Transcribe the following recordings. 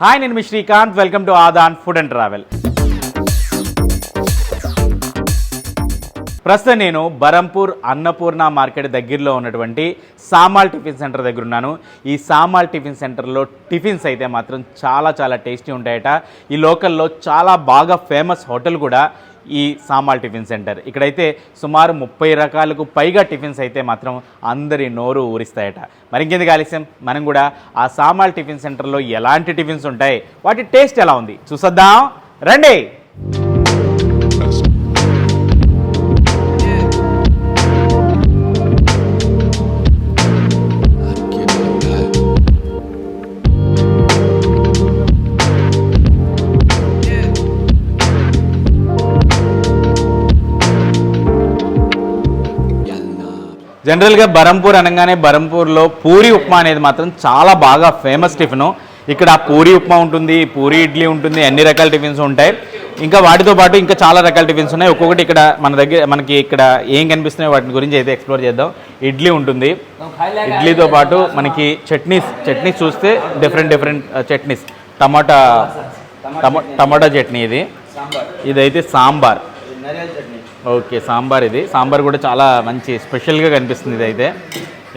Hi నేను మీ Srikanth. Welcome to Aadaan food and travel ప్రస్తుతం నేను బరంపూర్ అన్నపూర్ణ మార్కెట్ దగ్గరలో ఉన్నటువంటి సామాల్ టిఫిన్ సెంటర్ దగ్గర ఉన్నాను. ఈ సామాల్ టిఫిన్ సెంటర్లో టిఫిన్స్ అయితే మాత్రం చాలా చాలా టేస్టీ ఉంటాయట. ఈ లోకల్లో చాలా బాగా ఫేమస్ హోటల్ కూడా ఈ సామాల్ టిఫిన్ సెంటర్. ఇక్కడైతే సుమారు ముప్పై రకాలకు పైగా టిఫిన్స్ అయితే మాత్రం అందరి నోరు ఊరిస్తాయట. మరింకెందుకు ఆలస్యం? మనం కూడా ఆ సామాల్ టిఫిన్ సెంటర్లో ఎలాంటి టిఫిన్స్ ఉంటాయి? వాటి టేస్ట్ ఎలా ఉంది? చూసొద్దాం. రండి. జనరల్గా బరంపూర్ అనగానే బరంపూర్లో పూరి ఉప్మా అనేది మాత్రం చాలా బాగా ఫేమస్ టిఫిన్. ఇక్కడ పూరి ఉప్మా ఉంటుంది పూరి ఇడ్లీ ఉంటుంది అన్ని రకాల టిఫిన్స్ ఉంటాయి. ఇంకా వాటితో పాటు ఇంకా చాలా రకాల టిఫిన్స్ ఉన్నాయి. ఒక్కొక్కటి ఇక్కడ మన దగ్గర మనకి ఇక్కడ ఏం కనిపిస్తున్నాయో వాటి గురించి అయితే ఎక్స్ప్లోర్ చేద్దాం. ఇడ్లీ ఉంటుంది. ఇడ్లీతో పాటు మనకి చట్నీస్ చట్నీస్ చూస్తే different different chutneys. Tomato tomato chutney ఇది. ఇదైతే సాంబార్. ఓకే సాంబార్ ఇది. సాంబార్ కూడా చాలా మంచి స్పెషల్గా కనిపిస్తుంది ఇదైతే.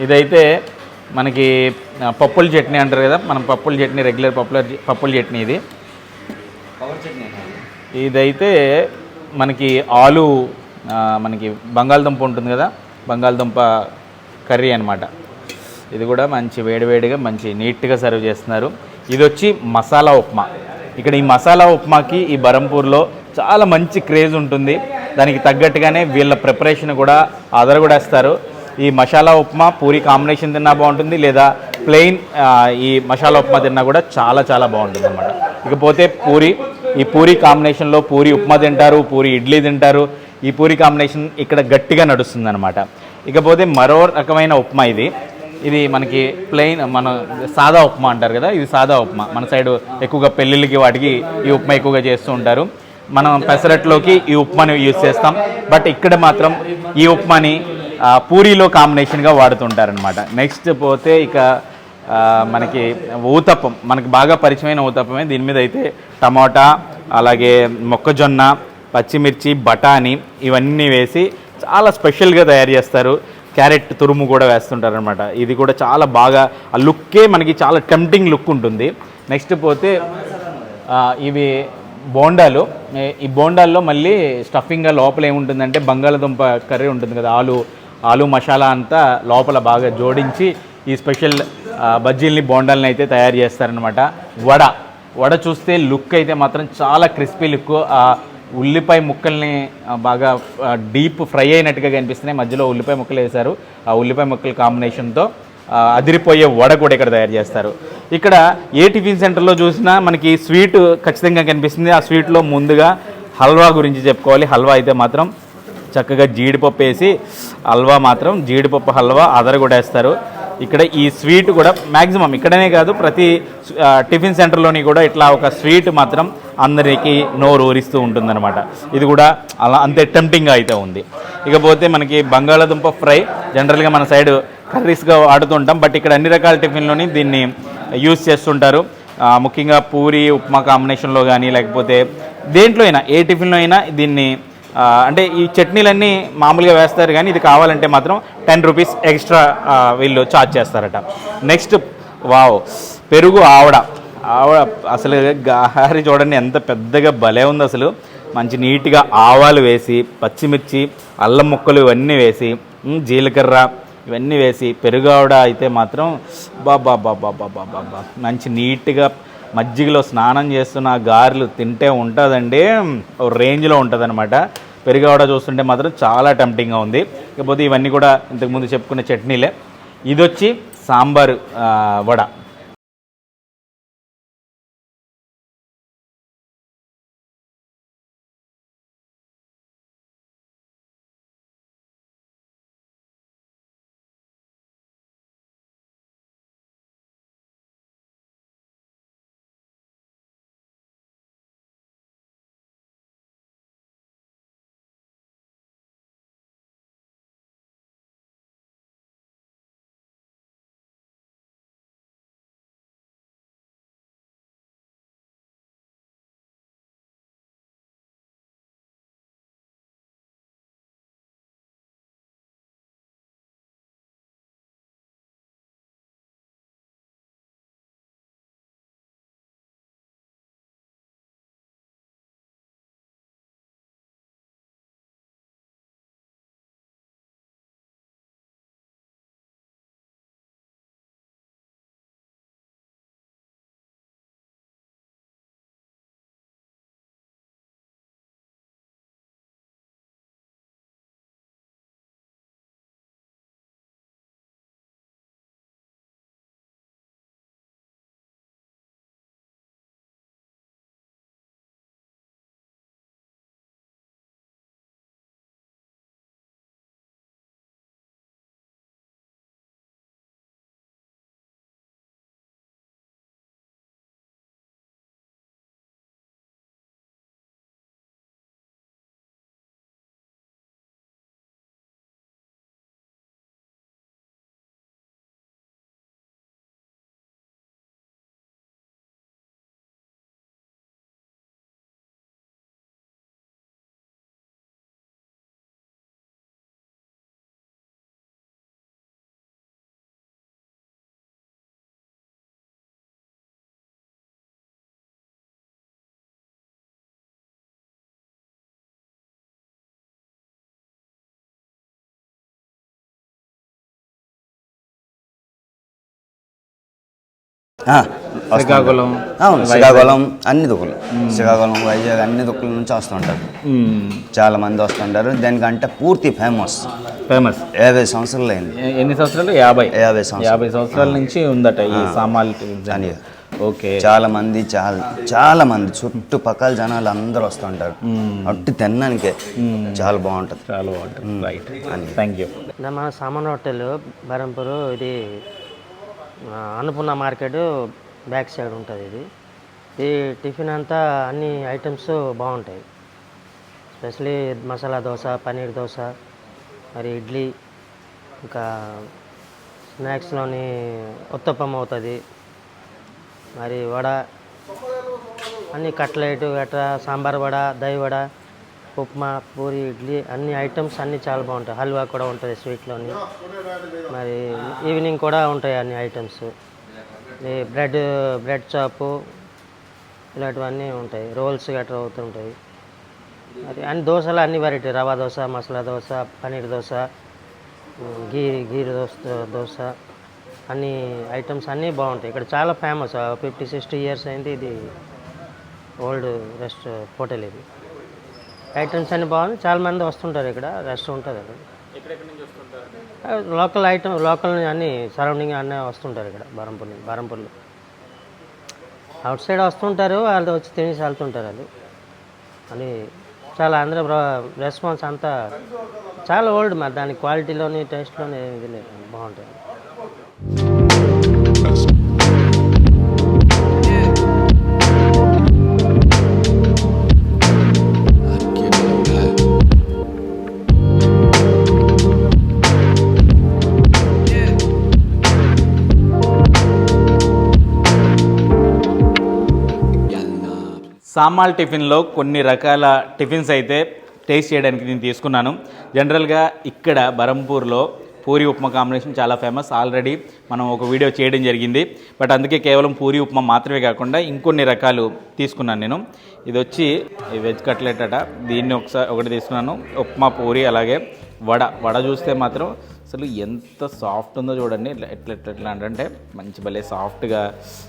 ఇదైతే మనకి పప్పుల చట్నీ అంటారు కదా మనం పప్పుల చట్నీ రెగ్యులర్ పప్పుల పప్పుల చట్నీ ఇది. ఇదైతే మనకి ఆలు మనకి బంగాళదుంప ఉంటుంది కదా బంగాళదుంప కర్రీ అన్నమాట. ఇది కూడా మంచి వేడివేడిగా మంచి నీట్గా సర్వ్ చేస్తున్నారు. ఇది వచ్చి మసాలా ఉప్మా. ఇక్కడ ఈ మసాలా ఉప్మాకి ఈ బరంపూర్లో చాలా మంచి క్రేజ్ ఉంటుంది. దానికి తగ్గట్టుగానే వీళ్ళ ప్రిపరేషన్ కూడా అదరగొడేస్తారు ఈ మసాలా ఉప్మా పూరి కాంబినేషన్ తిన్నా బాగుంటుంది లేదా ప్లెయిన్ ఈ మసాలా ఉప్మా తిన్నా కూడా చాలా చాలా బాగుంటుంది అనమాట ఇకపోతే పూరి ఈ పూరి కాంబినేషన్లో పూరి ఉప్మా తింటారు పూరి ఇడ్లీ తింటారు ఈ పూరి కాంబినేషన్ ఇక్కడ గట్టిగా నడుస్తుంది అనమాట ఇకపోతే మరో రకమైన ఉప్మా ఇది. ఇది మనకి ప్లెయిన్ మన సాదా ఉప్మా అంటారు కదా ఇది సాదా ఉప్మా. మన సైడ్ ఎక్కువగా పెళ్ళిళ్ళకి వాటికి ఈ ఉప్మా ఎక్కువగా చేస్తూ ఉంటారు. మనం పెసరట్లోకి ఈ ఉప్మాని యూజ్ చేస్తాం. బట్ ఇక్కడ మాత్రం ఈ ఉప్మాని పూరీలో కాంబినేషన్గా వాడుతుంటారనమాట నెక్స్ట్ పోతే ఇక మనకి ఊతప్పం. మనకి బాగా పరిచయమైన ఊతప్పమే. దీని మీద అయితే టమాటా అలాగే మొక్కజొన్న పచ్చిమిర్చి బఠానీ ఇవన్నీ వేసి చాలా స్పెషల్గా తయారు చేస్తారు. క్యారెట్ తురుము కూడా వేస్తుంటారు అనమాట ఇది కూడా చాలా బాగా ఆ లుక్కే మనకి చాలా టెంప్టింగ్ లుక్ ఉంటుంది. నెక్స్ట్ పోతే ఇవి బోండాలు. ఈ బోండాల్లో మళ్ళీ స్టఫింగ్గా లోపల ఏముంటుందంటే బంగాళదుంప కర్రీ ఉంటుంది కదా ఆలు ఆలు మసాలా అంతా లోపల బాగా జోడించి ఈ స్పెషల్ బజ్జీల్ని బోండాలని అయితే తయారు చేస్తారనమాట వడ వడ చూస్తే లుక్ అయితే మాత్రం చాలా క్రిస్పీ లుక్. ఆ ఉల్లిపాయ ముక్కల్ని బాగా డీప్ ఫ్రై అయినట్టుగా కనిపిస్తున్నాయి. మధ్యలో ఉల్లిపాయ ముక్కలు వేశారు. ఆ ఉల్లిపాయ ముక్కల కాంబినేషన్తో అదిరిపోయే వడ కూడా ఇక్కడ తయారు చేస్తారు. ఇక్కడ ఏ టిఫిన్ సెంటర్లో చూసినా మనకి స్వీట్ ఖచ్చితంగా కనిపిస్తుంది. ఆ స్వీట్లో ముందుగా హల్వా గురించి చెప్పుకోవాలి. హల్వా అయితే మాత్రం చక్కగా జీడిపప్పు వేసి హల్వా మాత్రం జీడిపప్పు హల్వా అదర కూడా వేస్తారు. ఇక్కడ ఈ స్వీట్ కూడా మ్యాక్సిమం ఇక్కడనే కాదు ప్రతి టిఫిన్ సెంటర్లోని కూడా ఇట్లా ఒక స్వీట్ మాత్రం అందరికీ నోరు ఊరిస్తూ ఉంటుందన్నమాట. ఇది కూడా అలా అంతే టెంప్టింగ్గా అయితే ఉంది. ఇకపోతే మనకి బంగాళాదుంప ఫ్రై జనరల్గా మన సైడ్ కర్రీస్గా వాడుతుంటాం. బట్ ఇక్కడ అన్ని రకాల టిఫిన్లోని దీన్ని యూస్ చేస్తుంటారు. ముఖ్యంగా పూరి ఉప్మా కాంబినేషన్లో కానీ లేకపోతే దేంట్లో అయినా ఏ టిఫిన్లో అయినా దీన్ని అంటే ఈ చట్నీలన్నీ మామూలుగా వేస్తారు కానీ ఇది కావాలంటే మాత్రం టెన్ రూపీస్ ఎక్స్ట్రా వీళ్ళు ఛార్జ్ చేస్తారట. నెక్స్ట్ వావ్ పెరుగు ఆవడ. ఆవడ అసలు గారి చూడండి ఎంత పెద్దగా భలే ఉంది అసలు. మంచి నీట్గా ఆవాలు వేసి పచ్చిమిర్చి అల్లం ముక్కలు ఇవన్నీ వేసి జీలకర్ర ఇవన్నీ వేసి పెరుగావిడ అయితే మాత్రం బాబా బాబా బాబా బాబా మంచి నీట్గా మజ్జిగలో స్నానం చేస్తున్న గారెలు తింటే ఉంటుందండి. రేంజ్లో ఉంటుంది అనమాట పెరుగావిడ చూస్తుంటే మాత్రం చాలా టెంప్టింగ్గా ఉంది. ఇకపోతే ఇవన్నీ కూడా ఇంతకుముందు చెప్పుకున్న చట్నీలే. ఇది వచ్చి సాంబారు వడ. శ్రీకాకుళం శ్రీకాకుళం అన్ని దుక్కులు. శ్రీకాకుళం వైజాగ్ అన్ని దుక్కుల నుంచి వస్తుంటారు. చాలా మంది వస్తుంటారు. దానికంటే పూర్తి ఫేమస్. ఫేమస్. యాభై సంవత్సరాలు అయింది. ఎన్ని సంవత్సరాలు? యాభై. యాభై యాభై సంవత్సరాల నుంచి ఉందట ఈ అని ఓకే. చాలా మంది చాలా చాలా మంది చుట్టుపక్కల జనాలు అందరూ వస్తుంటారు. అట్టు తినడానికే. చాలా బాగుంటుంది. చాలా బాగుంటుంది. రైట్ థ్యాంక్ యూ మన సామాన్ హోటల్ బరంపూర్ ఇది అన్నపూర్ణ మార్కెట్ బ్యాక్ సైడ్ ఉంటుంది ఇది. ఈ టిఫిన్ అంతా అన్ని ఐటమ్స్ బాగుంటాయి. స్పెషలీ మసాలా దోశ పన్నీర్ దోశ మరి ఇడ్లీ ఇంకా స్నాక్స్లోని ఉత్తప్పం అవుతుంది. మరి వడ అన్ని కట్లెట్ గట్రా సాంబార్ వడ దହି వడ ఉప్మా పూరి ఇడ్లీ అన్ని ఐటమ్స్ అన్నీ చాలా బాగుంటాయి. హల్వా కూడా ఉంటుంది స్వీట్లోని. మరి ఈవినింగ్ కూడా ఉంటాయి అన్ని ఐటమ్స్. ఈ బ్రెడ్ బ్రెడ్ చాపు ఇలాంటివన్నీ ఉంటాయి. రోల్స్ గట్రా అవుతుంటాయి. మరి అన్ని దోశలు అన్ని వెరైటీ రవా దోశ మసాలా దోశ పన్నీర్ దోశ గీ గీ దోశ దోశ అన్ని ఐటమ్స్ అన్నీ బాగుంటాయి. ఇక్కడ చాలా ఫేమస్ ఫిఫ్టీ సిక్స్టీ ఇయర్స్ అయింది ఇది ఓల్డ్ రెస్ట్ హోటల్ ఇది. ఐటమ్స్ అన్ని బాగుంది చాలా మంది వస్తుంటారు ఇక్కడ. రెస్ట్ ఉంటుంది ఇక్కడ లోకల్ ఐటమ్ లోకల్ అన్ని సరౌండింగ్ అన్నీ వస్తుంటారు ఇక్కడ బరంపూర్ బరంపూర్లో. అవుట్ సైడ్ వస్తుంటారు వాళ్ళు వచ్చి తినేసి వెళ్తుంటారు అది అని చాలా అందరూ రెస్పాన్స్ అంతా చాలా ఓల్డ్ మరి దాని క్వాలిటీలోని టేస్ట్లోని ఇది లేదు బాగుంటుంది సామాల్ టిఫిన్లో కొన్ని రకాల టిఫిన్స్ అయితే టేస్ట్ చేయడానికి నేను తీసుకున్నాను. జనరల్గా ఇక్కడ బరంపూర్లో పూరి ఉప్మా కాంబినేషన్ చాలా ఫేమస్. ఆల్రెడీ మనం ఒక వీడియో చేయడం జరిగింది. బట్ అందుకే కేవలం పూరి ఉప్మా మాత్రమే కాకుండా ఇంకొన్ని రకాలు తీసుకున్నాను నేను. ఇది వచ్చి వెజ్ కట్లెట్ అట. దీన్ని ఒకసారి ఒకటి తీసుకున్నాను. ఉప్మా పూరి అలాగే వడ. వడ చూస్తే మాత్రం అసలు ఎంత సాఫ్ట్ ఉందో చూడండి. ఎట్లా ఎట్లా ఎట్లా అంటే మంచి భలే సాఫ్ట్గా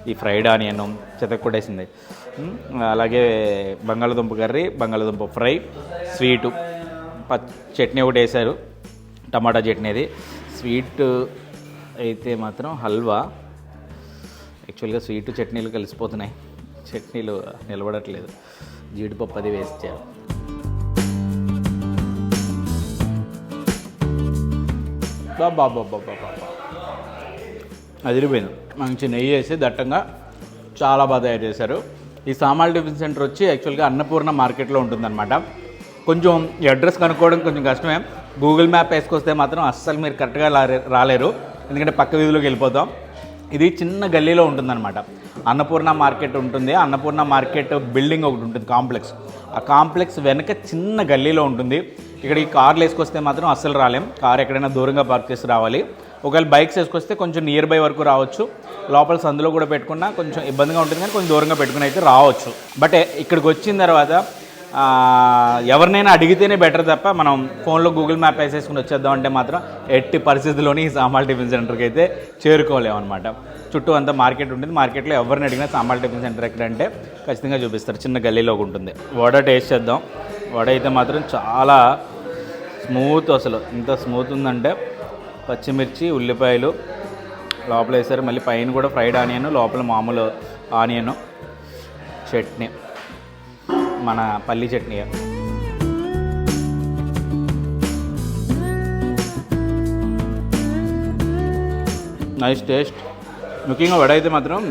ఈ ఫ్రైడ్ ఆనియన్ చెతక్కొట్టేసింది అలాగే బంగాళదుంప కర్రీ బంగాళదుంప ఫ్రై స్వీటు. చట్నీ ఒకటి వేశారు టమాటా చట్నీ అది స్వీట్ అయితే మాత్రం హల్వా. యాక్చువల్గా స్వీట్ చట్నీలు కలిసిపోతున్నాయి. చట్నీలు నిలబడట్లేదు. జీడిపప్పు అది వేస్తారు బాబా బాబా బాబా అదిరిపోయింది. మంచి నెయ్యి వేసి దట్టంగా చాలా బాగా తయారు చేశారు. ఈ సామాల్ టిఫిన్ సెంటర్ వచ్చి యాక్చువల్గా అన్నపూర్ణ మార్కెట్లో ఉంటుందన్నమాట. కొంచెం ఈ అడ్రస్ కనుక్కోవడం కొంచెం కష్టమే. గూగుల్ మ్యాప్ వేసుకొస్తే మాత్రం అస్సలు మీరు కరెక్ట్గా రారే- రాలేరు. ఎందుకంటే పక్క వీధిలోకి వెళ్ళిపోతాం. ఇది చిన్న గల్లీలో ఉంటుందన్నమాట. అన్నపూర్ణ మార్కెట్ ఉంటుంది. అన్నపూర్ణ మార్కెట్ బిల్డింగ్ ఒకటి ఉంటుంది కాంప్లెక్స్. ఆ కాంప్లెక్స్ వెనక చిన్న గల్లీలో ఉంటుంది. ఇక్కడ ఈ కార్లు వేసుకొస్తే మాత్రం అస్సలు రాలేం. కార్ ఎక్కడైనా దూరంగా పార్క్ చేసి రావాలి. ఒకవేళ బైక్స్ వేసుకొస్తే కొంచెం నియర్ బై వరకు రావచ్చు. లోపల సందులో కూడా పెట్టుకున్నా కొంచెం ఇబ్బందిగా ఉంటుంది కానీ కొంచెం దూరంగా పెట్టుకుని అయితే రావచ్చు. బట్ eh, ఇక్కడికి వచ్చిన తర్వాత ఎవరినైనా అడిగితేనే బెటర్ తప్ప మనం ఫోన్లో గూగుల్ మ్యాప్ వేసేసుకుని వచ్చేద్దాం అంటే మాత్రం ఎట్టి పరిస్థితుల్లోని ఈ సామాల్ టిఫిన్ సెంటర్కి అయితే చేరుకోలేము అనమాట చుట్టూ అంతా మార్కెట్ ఉంటుంది. మార్కెట్లో ఎవరిని అడిగినా సామాల్ టిఫిన్ సెంటర్ ఎక్కడంటే ఖచ్చితంగా చూపిస్తారు. చిన్న గల్లీలో ఉంటుంది. వడ టేస్ట్ చేద్దాం. వడ అయితే మాత్రం చాలా స్మూత్ అసలు. ఇంత స్మూత్ ఉందంటే పచ్చిమిర్చి ఉల్లిపాయలు లోపల వేసారు మళ్ళీ పైన కూడా ఫ్రైడ్ ఆనియన్ లోపల మామూలు ఆనియన్ చట్నీ. మన పల్లి చట్నీ. Nice taste. ముఖ్యంగా వడ అయితే మాత్రం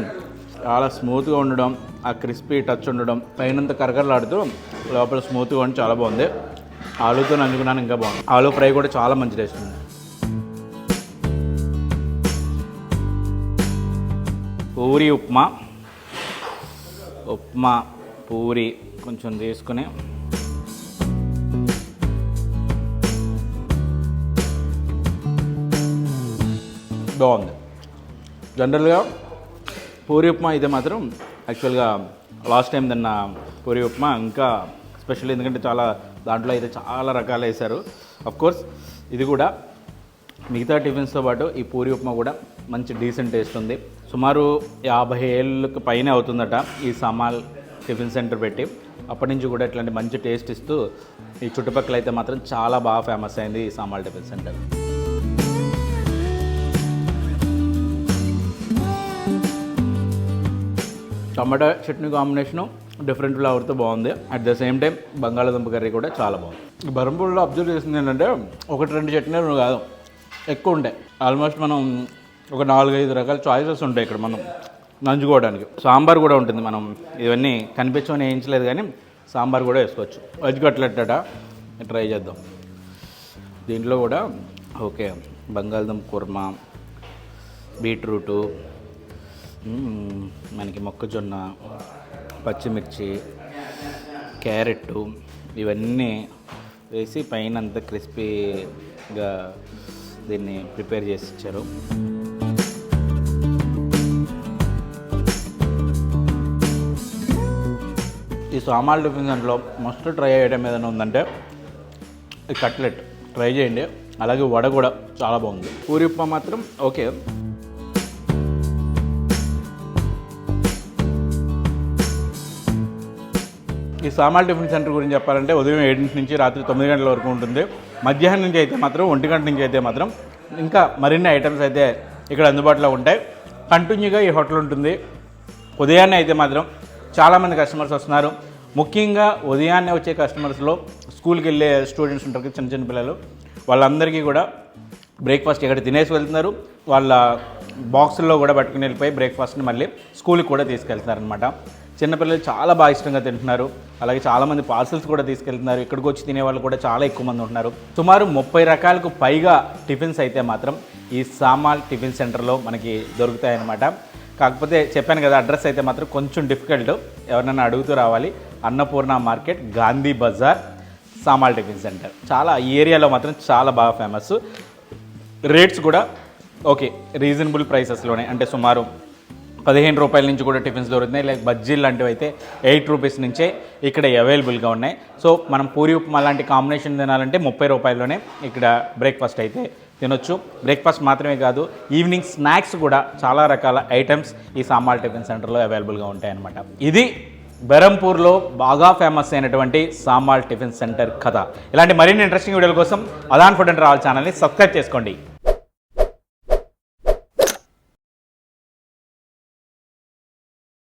చాలా స్మూత్గా ఉండడం ఆ క్రిస్పీ టచ్ ఉండడం పైనంత కరకరలాడుతూ లోపల స్మూత్గా ఉండి చాలా బాగుంది. ఆలుతో నంచుకున్నాను ఇంకా బాగుంది. ఆలు ఫ్రై కూడా చాలా మంచి టేస్ట్ ఉంది. పూరి ఉప్మా. ఉప్మా పూరి కొంచెం తీసుకుని. బాగుంది. జనరల్గా పూరి ఉప్మా అయితే మాత్రం యాక్చువల్గా లాస్ట్ టైం తిన్న పూరి ఉప్మా ఇంకా స్పెషల్ ఎందుకంటే చాలా దాంట్లో అయితే చాలా రకాలు వేశారు. కోర్స్ ఇది కూడా మిగతా టిఫిన్స్తో పాటు ఈ పూరి ఉప్మా కూడా మంచి డీసెంట్ టేస్ట్ ఉంది. సుమారు యాభై ఏళ్ళకి పైన అవుతుందట ఈ సమాల్ టిఫిన్ సెంటర్ పెట్టి. అప్పటి నుంచి కూడా ఇట్లాంటి మంచి టేస్ట్ ఇస్తూ ఈ చుట్టుపక్కల అయితే మాత్రం చాలా బాగా ఫేమస్ అయింది ఈ సామాల్ టిఫిన్ సెంటర్. టమాటా చట్నీ కాంబినేషను డిఫరెంట్ ఫ్లేవర్తో బాగుంది. అట్ ద సేమ్ టైం బంగాళాదుంప కర్రీ కూడా చాలా బాగుంది. బరంపూర్లో అబ్జర్వ్ చేసింది ఏంటంటే ఒకటి రెండు చట్నీలు కాదు. ఎక్కువ ఉంటాయి. ఆల్మోస్ట్ మనం ఒక నాలుగైదు రకాల చాయిసెస్ ఉంటాయి ఇక్కడ మనం నంచుకోవడానికి సాంబార్ కూడా ఉంటుంది మనం. ఇవన్నీ కనిపించమని వేయించలేదు కానీ సాంబార్ కూడా వేసుకోవచ్చు. వెజ్ కట్లెట్ ట్రై చేద్దాం. దీంట్లో కూడా ఓకే బంగాళదుంప కుర్మా బీట్రూటు మనకి మొక్కజొన్న పచ్చిమిర్చి క్యారెట్ ఇవన్నీ వేసి పైన అంతా క్రిస్పీగా దీన్ని ప్రిపేర్ చేసి ఇచ్చారు. ఈ సామాల్ టిఫిన్ దాంట్లో మస్ట్ ట్రై ఐటమ్ ఏదైనా ఉందంటే ఈ కట్లెట్. ట్రై చేయండి. అలాగే వడ కూడా చాలా బాగుంది. పూరి ఉప్మా మాత్రం ఓకే. ఈ సామాల్ టిఫిన్ సెంటర్ గురించి చెప్పాలంటే ఉదయం ఏడింటి నుంచి రాత్రి తొమ్మిది గంటల వరకు ఉంటుంది. మధ్యాహ్నం నుంచి అయితే మాత్రం ఒంటి గంట నుంచి అయితే మాత్రం ఇంకా మరిన్ని ఐటమ్స్ అయితే ఇక్కడ అందుబాటులో ఉంటాయి. కంటిన్యూగా ఈ హోటల్ ఉంటుంది. ఉదయాన్నే అయితే మాత్రం చాలామంది కస్టమర్స్ వస్తున్నారు. ముఖ్యంగా ఉదయాన్నే వచ్చే కస్టమర్స్లో స్కూల్కి వెళ్ళే స్టూడెంట్స్ ఉంటారు చిన్న చిన్న పిల్లలు. వాళ్ళందరికీ కూడా బ్రేక్ఫాస్ట్ ఇక్కడ తినేసి వెళ్తున్నారు. వాళ్ళ బాక్సుల్లో కూడా పట్టుకుని వెళ్ళిపోయి బ్రేక్ఫాస్ట్ని మళ్ళీ స్కూల్కి కూడా తీసుకెళ్తున్నారనమాట చిన్నపిల్లలు చాలా బాగా ఇష్టంగా తింటున్నారు. అలాగే చాలామంది పార్సల్స్ కూడా తీసుకెళ్తున్నారు. ఇక్కడికి వచ్చి తినే వాళ్ళు కూడా చాలా ఎక్కువ మంది ఉంటున్నారు. సుమారు ముప్పై రకాలకు పైగా టిఫిన్స్ అయితే మాత్రం ఈ సామాల్ టిఫిన్ సెంటర్లో మనకి దొరుకుతాయన్నమాట. కాకపోతే చెప్పాను కదా అడ్రస్ అయితే మాత్రం కొంచెం డిఫికల్ట్. ఎవరినైనా అడుగుతూ రావాలి. Annapurna market Gandhi Bazaar Samal tiffin centre. చాలా ఈ ఏరియాలో మాత్రం చాలా బాగా ఫేమస్. రేట్స్ కూడా ఓకే రీజనబుల్ ప్రైసెస్లోనే. అంటే సుమారు పదిహేను రూపాయల నుంచి కూడా టిఫిన్స్ దొరుకుతున్నాయి. లైక్ బజ్జీలు లాంటివి అయితే ఎయిట్ రూపీస్ నుంచే ఇక్కడ అవైలబుల్గా ఉన్నాయి. సో మనం పూరి ఉప్మా లాంటి కాంబినేషన్ తినాలంటే ముప్పై రూపాయల్లోనే ఇక్కడ బ్రేక్ఫాస్ట్ అయితే తినొచ్చు. బ్రేక్ఫాస్ట్ మాత్రమే కాదు ఈవినింగ్ స్నాక్స్ కూడా చాలా రకాల ఐటమ్స్ ఈ సామాల్ టిఫిన్ సెంటర్లో అవైలబుల్గా ఉంటాయన్నమాట. ఇది బెరంపూర్లో బాగా ఫేమస్ అయినటువంటి సామాల్ టిఫిన్ సెంటర్ కథ. ఇలాంటి మరిన్ని ఇంట్రెస్టింగ్ వీడియోల కోసం అదాన్ ఫుడ్ అండ్ రావాల్ ఛానల్ని సబ్స్క్రైబ్ చేసుకోండి.